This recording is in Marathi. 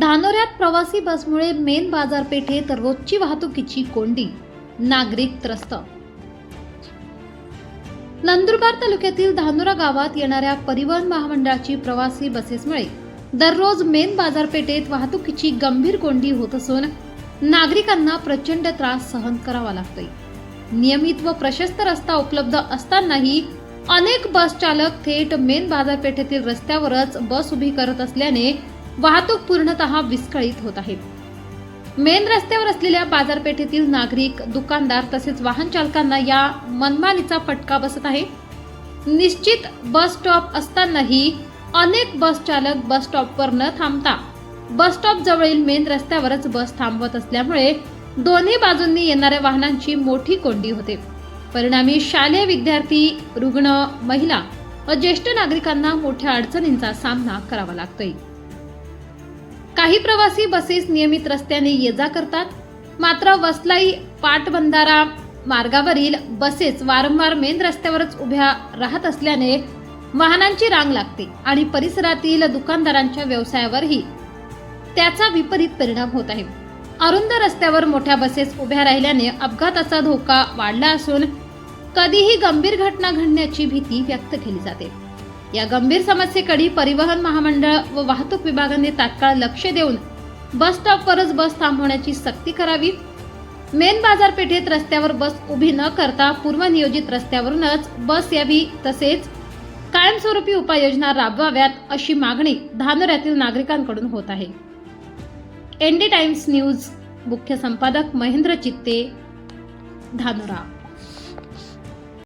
धानोऱ्यात प्रवासी बसमुळे मेन बाजारपेठेत रोजची वाहतुकीची कोंडी. नागरिक त्रस्त. नंदुरबार तालुक्यातील धानोरा गावात येणाऱ्या परिवहन महामंडळाची प्रवासी बसेसमुळे दररोज मेन बाजारपेठेत वाहतुकीची गंभीर कोंडी होत असून नागरिकांना प्रचंड त्रास सहन करावा लागतोय. नियमित व प्रशस्त रस्ता उपलब्ध असतानाही अनेक बस चालक थेट मेन बाजारपेठेतील रस्त्यावरच बस उभी करत असल्याने वाहतूक पूर्णतः विस्कळीत होत आहे. मेन रस्त्यावर असलेल्या बाजारपेठेतील नागरिक दुकानदार तसेच वाहन चालकांना या मनमानीचा फटका बसत आहे. निश्चित बस स्टॉप असतानाही अनेक बस चालक बस स्टॉपवर न थांबता बस स्टॉप जवळील मेन रस्त्यावरच बस थांबवत असल्यामुळे दोन्ही बाजूंनी येणाऱ्या वाहनांची मोठी कोंडी होते. परिणामी शालेय विद्यार्थी रुग्ण महिला व ज्येष्ठ नागरिकांना मोठ्या अडचणींचा सामना करावा लागतोय. काही प्रवासी बसेस नियमित रस्त्याने ये जा करतात. मात्र वसलाई पाटबंधारा मार्गावरील बसेस वारंवार मेन रस्त्यावरच उभ्या राहत असल्याने वाहनांची रांग लागते आणि परिसरातील दुकानदारांच्या व्यवसायावरही त्याचा विपरीत परिणाम होत आहे. अरुंद रस्त्यावर मोठ्या बसेस उभ्या राहिल्याने अपघाताचा धोका वाढला असून कधीही गंभीर घटना घडण्याची भीती व्यक्त केली जाते. या गंभीर समस्येकडे परिवहन महामंडळ व वाहतूक विभागाने तात्काळ लक्ष देऊन बस स्टॉपवरच बस थांबवण्याची सक्ती करावी. मेन बाजारपेठेत रस्त्यावर बस उभी न करता पूर्वनियोजित रस्त्यावरूनच बस यावी तसेच कायमस्वरूपी उपाययोजना राबवाव्यात अशी मागणी धानोऱ्यातील नागरिकांकडून होत आहे. एनडी टाइम्स न्यूज मुख्य संपादक महेंद्र चित्ते धानोरा.